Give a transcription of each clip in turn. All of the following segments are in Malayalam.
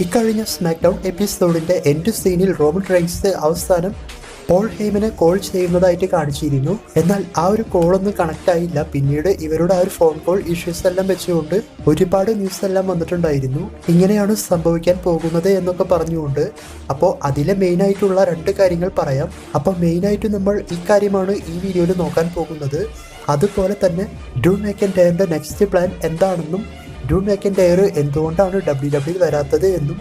ഇക്കഴിഞ്ഞ സ്മാക്ക് ഡൗൺ എപ്പിസോഡിന്റെ എൻഡ് സീനിൽ റോബൺ റൈൻസ് അവസാനം പോൾ ഹെയ്മിനെ കോൾ ചെയ്യുന്നതായിട്ട് കാണിച്ചിരുന്നു. എന്നാൽ ആ ഒരു കോളൊന്നും കണക്ട് ആയില്ല. പിന്നീട് ഇവരുടെ ആ ഒരു ഫോൺ കോൾ ഇഷ്യൂസ് എല്ലാം വെച്ചുകൊണ്ട് ഒരുപാട് ന്യൂസ് എല്ലാം വന്നിട്ടുണ്ടായിരുന്നു. ഇങ്ങനെയാണ് സംഭവിക്കാൻ പോകുന്നത് എന്നൊക്കെ പറഞ്ഞുകൊണ്ട്. അപ്പോൾ അതിലെ മെയിൻ ആയിട്ടുള്ള രണ്ട് കാര്യങ്ങൾ പറയാം. അപ്പോൾ മെയിനായിട്ട് നമ്മൾ ഈ കാര്യമാണ് ഈ വീഡിയോയിൽ നോക്കാൻ പോകുന്നത്. അതുപോലെ തന്നെ ഡ്രൂ മേക്കൻ ടയറിന്റെ നെക്സ്റ്റ് പ്ലാൻ എന്താണെന്നും ഡ്രൂ മേക്കൻ ടയർ എന്തുകൊണ്ടാണ് ഡബ്ല്യു ഡബ്ല്യു വരാത്തത് എന്നും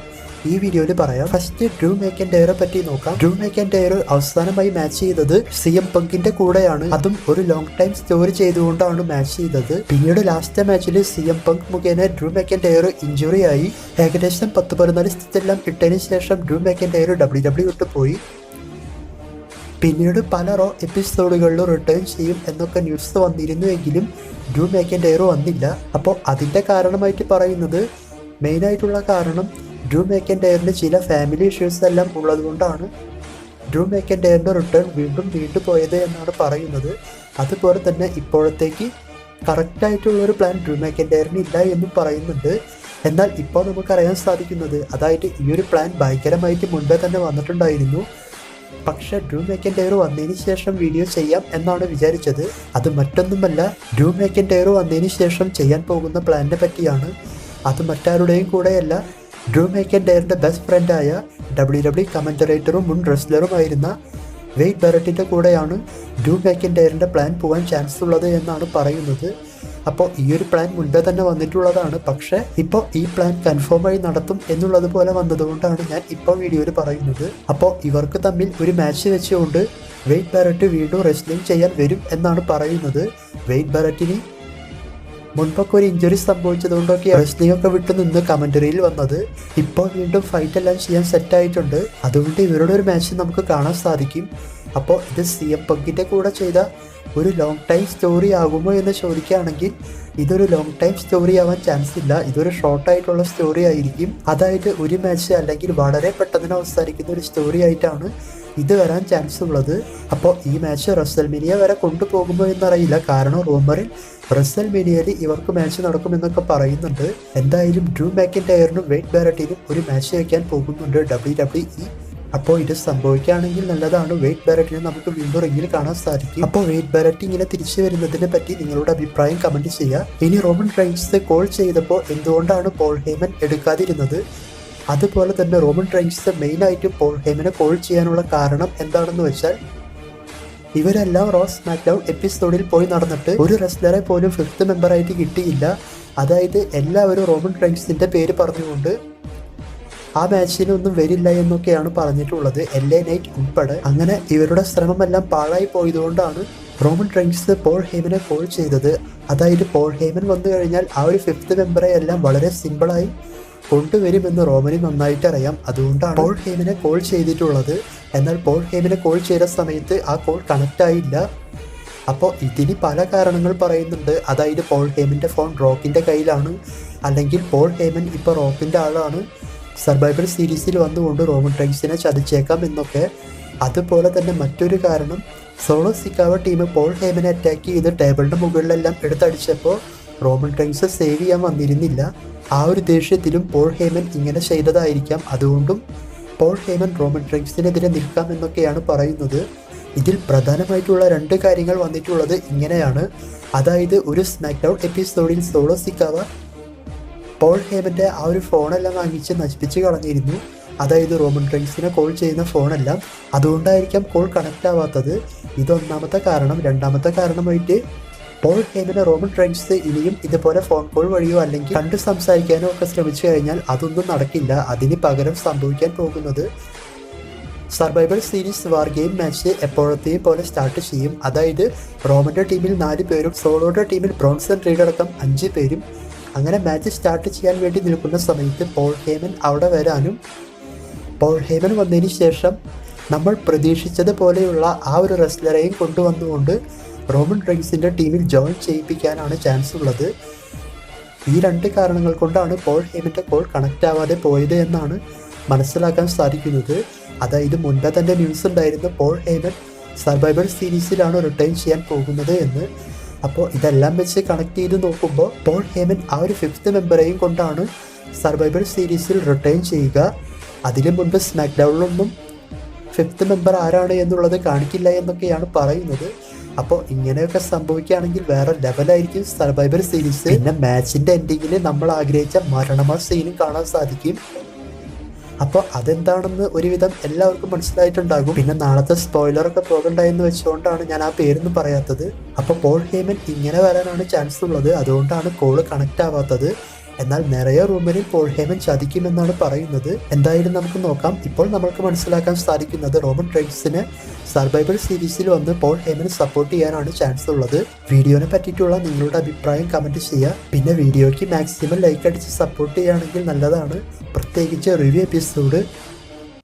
ഈ വീഡിയോയിൽ പറയാം. ഫസ്റ്റ് ഡ്രൂ മേക്കൻ ടയറെ പറ്റി നോക്കാം. ഡ്രൂ മേക്കൻ ടയർ അവസാനമായി മാച്ച് ചെയ്തത് സി എം പങ്കിന്റെ കൂടെയാണ്. അതും ഒരു ലോങ് ടൈം സ്റ്റോറി ചെയ്തുകൊണ്ടാണ് മാച്ച് ചെയ്തത്. പിന്നീട് ലാസ്റ്റ് മാച്ചിൽ സി എം പങ്ക് മുഖേന ഡ്രൂ മേക്കൻ ടയർ ഇഞ്ചുറി ആയി. ഏകദേശം പത്ത് പതിനാല് സ്ഥിതിയെല്ലാം ഇട്ടതിന് ശേഷം Drew McIntyre W W വിട്ട് പോയി പിന്നീട് പല റോ എപ്പിസോഡുകളിലും റിട്ടേൺ ചെയ്യും എന്നൊക്കെ ന്യൂസ് വന്നിരുന്നുവെങ്കിലും മേക്കന്റെ ടയർ വന്നില്ല. അപ്പോൾ അതിന്റെ കാരണമായിട്ട് പറയുന്നത് മെയിനായിട്ടുള്ള കാരണം ഡ്രൂ മേക്കന്റെ എയറിന് ചില ഫാമിലി ഇഷ്യൂസ് എല്ലാം ഉള്ളതുകൊണ്ടാണ് മേക്കന്റെ എയറിന്റെ റിട്ടേൺ വീണ്ടും വീണ്ടും പോയത് എന്നാണ് പറയുന്നത്. അതുപോലെ തന്നെ ഇപ്പോഴത്തേക്ക് കറക്റ്റായിട്ടുള്ള ഒരു പ്ലാൻ മേക്കന്റെ എയറിന് ഇല്ല എന്നും പറയുന്നുണ്ട്. എന്നാൽ ഇപ്പോൾ നമുക്കറിയാൻ സാധിക്കുന്നത് അതായത് ഈ ഒരു പ്ലാൻ ഭയങ്കരമായിട്ട് മുൻപേ തന്നെ വന്നിട്ടുണ്ടായിരുന്നു. പക്ഷെ ഡ്രൂ ടയർ വന്നതിന് ശേഷം വീഡിയോ ചെയ്യാം എന്നാണ് വിചാരിച്ചത്. അത് മറ്റൊന്നുമല്ല ഡ്രൂ ടയർ വന്നതിന് ശേഷം ചെയ്യാൻ പോകുന്ന പ്ലാനിനെ പറ്റിയാണ്. അത് മറ്റാരുടെയും കൂടെയല്ല ഡ്രൂ മേക്കൻ ടയറിന്റെ ബെസ്റ്റ് ഫ്രണ്ടായ ഡബ്ല്യു ഡബ്ല്യു കമന്ററേറ്ററും മുൻ റെസ്ലറുമായിരുന്ന വെയ്റ്റ് ബെറട്ടിന്റെ കൂടെയാണ് ഡ്യൂ മേക്കൻ ടയറിന്റെ പ്ലാൻ പോകാൻ ചാൻസ് ഉള്ളത് എന്നാണ് പറയുന്നത്. അപ്പോൾ ഈ ഒരു പ്ലാൻ മുൻപേ തന്നെ വന്നിട്ടുള്ളതാണ്. പക്ഷേ ഇപ്പോൾ ഈ പ്ലാൻ കൺഫേം ആയി നടത്തും എന്നുള്ളത് പോലെ വന്നതുകൊണ്ടാണ് ഞാൻ ഇപ്പോൾ വീഡിയോയിൽ പറയുന്നത്. അപ്പോൾ ഇവർക്ക് തമ്മിൽ ഒരു മാച്ച് വെച്ചുകൊണ്ട് വെയ്റ്റ് ബാരറ്റ് വീണ്ടും റെസ്ലിംഗ് ചെയ്യാൻ വരും എന്നാണ് പറയുന്നത്. വെയ്റ്റ് ബാരറ്റിന് മുൻപൊക്കെ ഒരു ഇഞ്ചുറി സംഭവിച്ചതുകൊണ്ടൊക്കെ ഒക്കെ വിട്ടു നിന്ന് കമന്ററിയിൽ വന്നത്. ഇപ്പോൾ വീണ്ടും ഫൈറ്റ് എല്ലാം ചെയ്യാൻ സെറ്റ് ആയിട്ടുണ്ട്. അതുകൊണ്ട് ഇവരുടെ ഒരു മാച്ച് നമുക്ക് കാണാൻ സാധിക്കും. അപ്പോൾ ഇത് സി എം പങ്കിന്റെ കൂടെ ചെയ്ത ഒരു ലോങ് ടൈം സ്റ്റോറി ആകുമോ എന്ന് ചോദിക്കുകയാണെങ്കിൽ ഇതൊരു ലോങ് ടൈം സ്റ്റോറി ആവാൻ ചാൻസ് ഇല്ല. ഇതൊരു ഷോർട്ട് ആയിട്ടുള്ള സ്റ്റോറി ആയിരിക്കും. അതായത് ഒരു മാച്ച് അല്ലെങ്കിൽ വളരെ പെട്ടെന്ന് അവസാനിക്കുന്ന ഒരു സ്റ്റോറി ആയിട്ടാണ് ഇത് വരാൻ ചാൻസ് ഉള്ളത് അപ്പോൾ ഈ മാച്ച് റസൽമിനിയ വരെ കൊണ്ടുപോകുമോ എന്നറിയില്ല. കാരണം റൂമറിൽ റസൽമിനിയയിൽ ഇവർക്ക് മാച്ച് നടക്കുമെന്നൊക്കെ പറയുന്നുണ്ട്. എന്തായാലും ഡ്രൂ ടയറിനും വെയ്റ്റ് ബാരറ്റിനും ഒരു മാച്ച് വയ്ക്കാൻ പോകുന്നുണ്ട് ഡബ്ല്യു ഡബ്ല്യു ഇ അപ്പോൾ ഇത് സംഭവിക്കുകയാണെങ്കിൽ നല്ലതാണ്. വെയിറ്റ് ബാരറ്റിനെ നമുക്ക് വീണ്ടും റിങ്ങിൽ കാണാൻ സാധിക്കും. അപ്പോൾ വെയിറ്റ് ബാരറ്റ് ഇങ്ങനെ തിരിച്ചു വരുന്നതിനെ പറ്റി നിങ്ങളുടെ അഭിപ്രായം കമന്റ് ചെയ്യുക. ഇനി റോമൻ ട്രൈൻസ് കോൾ ചെയ്തപ്പോൾ എന്തുകൊണ്ടാണ് പോൾ ഹേമൻ എടുക്കാതിരുന്നത്? അതുപോലെ തന്നെ റോമൻ റൈൻസ് മെയിനായിട്ട് പോൾ ഹേമനെ കോൾ ചെയ്യാനുള്ള കാരണം എന്താണെന്ന് വെച്ചാൽ ഇവരെല്ലാം റോസ് മാക്ഡൗൺ എപ്പിസോഡിൽ പോയി നടന്നിട്ട് ഒരു റെസ്ലറെ പോലും ഫിഫ്ത്ത് മെമ്പറായിട്ട് കിട്ടിയില്ല. അതായത് എല്ലാവരും റോമൻ റൈൻസിന്റെ പേര് പറഞ്ഞുകൊണ്ട് ആ മാച്ചിനൊന്നും വരില്ല എന്നൊക്കെയാണ് പറഞ്ഞിട്ടുള്ളത്. എൽ എ നൈറ്റ് ഉൾപ്പെടെ. അങ്ങനെ ഇവരുടെ ശ്രമമെല്ലാം പാഴായി പോയതുകൊണ്ടാണ് റോമൻ റൈൻസ് പോൾ ഹേമനെ കോൾ ചെയ്തത്. അതായത് പോൾ ഹേമൻ വന്നു കഴിഞ്ഞാൽ ആ ഒരു ഫിഫ്ത്ത് മെമ്പറെ എല്ലാം വളരെ സിമ്പിളായി കൊണ്ടുവരുമെന്ന് റോമന് നന്നായിട്ട് അറിയാം അതുകൊണ്ടാണ് പോൾ ഹേമിനെ കോൾ ചെയ്തിട്ടുള്ളത്. എന്നാൽ പോൾ ഹേമിനെ കോൾ ചെയ്ത സമയത്ത് ആ കോൾ കണക്റ്റ് ആയില്ല അപ്പോൾ ഇതിന് പല കാരണങ്ങൾ പറയുന്നുണ്ട്. അതായത് പോൾ ഹേമിന്റെ ഫോൺ റോക്കിന്റെ കയ്യിലാണ്. അല്ലെങ്കിൽ പോൾ ഹേമൻ ഇപ്പോൾ റോക്കിന്റെ ആളാണ്. സർവൈവൽ സീരീസിൽ വന്നുകൊണ്ട് റോമൻ റൈൻസിനെ ചതിച്ചേക്കാം എന്നൊക്കെ. അതുപോലെ തന്നെ മറ്റൊരു കാരണം സോളോ സിക്കാവ ടീം പോൾ ഹേമനെ അറ്റാക്ക് ചെയ്ത് ടേബിളിന്റെ മുകളിലെല്ലാം എടുത്തടിച്ചപ്പോൾ റോമൻ ടൈംസ് സേവ് ചെയ്യാൻ വന്നിരുന്നില്ല. ആ ഒരു ദേഷ്യത്തിലും പോൾ ഹേമൻ ഇങ്ങനെ ചെയ്തതായിരിക്കാം. അതുകൊണ്ടും പോൾ ഹേമൻ റോമൻ റൈൻസിനെതിരെ നിൽക്കാം എന്നൊക്കെയാണ് പറയുന്നത്. ഇതിൽ പ്രധാനമായിട്ടുള്ള രണ്ട് കാര്യങ്ങൾ വന്നിട്ടുള്ളത് ഇങ്ങനെയാണ്. അതായത് ഒരു സ്മാക്ഡൗൺ എപ്പിസോഡിൽ സോളോ സിക്കാവ പോൾ ഹേമന്റെ ആ ഒരു ഫോണെല്ലാം വാങ്ങിച്ച് നശിപ്പിച്ച് കളഞ്ഞിരുന്നു. അതായത് റോമൻ റൈൻസിനെ കോൾ ചെയ്യുന്ന ഫോണെല്ലാം. അതുകൊണ്ടായിരിക്കാം കോൾ കണക്റ്റ് ആവാത്തത് ഇതൊന്നാമത്തെ കാരണം. രണ്ടാമത്തെ കാരണമായിട്ട് പോൾ ഹേമിനെ റോമൻ ട്രെൻഡ്സ് ഇനിയും ഇതുപോലെ ഫോൺ കോൾ വഴിയോ അല്ലെങ്കിൽ കണ്ട് സംസാരിക്കാനോ ഒക്കെ ശ്രമിച്ചു കഴിഞ്ഞാൽ അതൊന്നും നടക്കില്ല. അതിന് പകരം സംഭവിക്കാൻ പോകുന്നത് Survival Series War Game match എപ്പോഴത്തെയും പോലെ സ്റ്റാർട്ട് ചെയ്യും. അതായത് റോമന്റെ ടീമിൽ നാല് പേരും സോളോയുടെ ടീമിൽ ബ്രോൺസൺ റീഡ് അടക്കം അഞ്ച് പേരും. അങ്ങനെ മാച്ച് സ്റ്റാർട്ട് ചെയ്യാൻ വേണ്ടി നിൽക്കുന്ന സമയത്ത് പോൾ ഹേമൻ അവിടെ വരാനും പോൾ ഹേമൻ വന്നതിന് ശേഷം നമ്മൾ പ്രതീക്ഷിച്ചതുപോലെയുള്ള ആ ഒരു റെസ്ലറെയും കൊണ്ടുവന്നുകൊണ്ട് റോമൻ റൈൻസിന്റെ ടീമിൽ ജോയിൻ ചെയ്യിപ്പിക്കാനാണ് ചാൻസ് ഉള്ളത്. ഈ രണ്ട് കാരണങ്ങൾ കൊണ്ടാണ് പോൾ ഹേമിന്റെ കോൾ കണക്റ്റ് ആവാതെ പോയത് എന്നാണ് മനസ്സിലാക്കാൻ സാധിക്കുന്നത്. അതായത് മുൻപേ തന്നെ ന്യൂസ് ഉണ്ടായിരുന്ന പോൾ ഹേമൻ സർവൈവൽ സീരീസിലാണ് റിട്ടേൺ ചെയ്യാൻ പോകുന്നത് എന്ന്. അപ്പോൾ ഇതെല്ലാം വെച്ച് കണക്ട് ചെയ്ത് നോക്കുമ്പോൾ പോൾ ഹേമൻ ആ ഒരു ഫിഫ്ത്ത് മെമ്പറേയും കൊണ്ടാണ് സർവൈവൽ സീരീസിൽ റിട്ടേൺ ചെയ്യുക. അതിനു മുൻപ് സ്മാക്ക് ഡൗണിലൊന്നും ഫിഫ്ത്ത് മെമ്പർ ആരാണ് എന്നുള്ളത് കാണിക്കില്ല എന്നൊക്കെയാണ് പറയുന്നത്. അപ്പോൾ ഇങ്ങനെയൊക്കെ സംഭവിക്കുകയാണെങ്കിൽ വേറെ ലെവലായിരിക്കും സർവൈബർ സീരീസ് പിന്നെ മാച്ചിന്റെ എൻഡിങ്ങിൽ നമ്മൾ ആഗ്രഹിച്ച മരണമ സീനും കാണാൻ സാധിക്കും. അപ്പോൾ അതെന്താണെന്ന് ഒരുവിധം എല്ലാവർക്കും മനസ്സിലായിട്ടുണ്ടാകും. പിന്നെ നാളത്തെ സ്പോയിലറൊക്കെ പോകണ്ടായെന്ന് വെച്ചുകൊണ്ടാണ് ഞാൻ ആ പേരൊന്നും പറയാത്തത്. അപ്പോൾ പോൾ ഹേമൻ ഇങ്ങനെ വരാനാണ് ചാൻസ് ഉള്ളത്. അതുകൊണ്ടാണ് കോൾ കണക്റ്റ് ആവാത്തത്. എന്നാൽ നിറയെ റൂമിൽ പോൾ ഹേമൻ ചതിക്കുമെന്നാണ് പറയുന്നത്. എന്തായാലും നമുക്ക് നോക്കാം. ഇപ്പോൾ നമ്മൾക്ക് മനസ്സിലാക്കാൻ സാധിക്കുന്നത് റോമൻ ട്രെയിൻസിന് സർവൈവൽ സീരീസിൽ വന്ന് പോൾ ഹേമന് സപ്പോർട്ട് ചെയ്യാനാണ് ചാൻസ് ഉള്ളത്. വീഡിയോനെ പറ്റിയിട്ടുള്ള നിങ്ങളുടെ അഭിപ്രായം കമന്റ് ചെയ്യുക. പിന്നെ വീഡിയോയ്ക്ക് മാക്സിമം ലൈക്ക് അടിച്ച് സപ്പോർട്ട് ചെയ്യുകയാണെങ്കിൽ നല്ലതാണ്. പ്രത്യേകിച്ച് റിവ്യൂ എപ്പിസോഡ്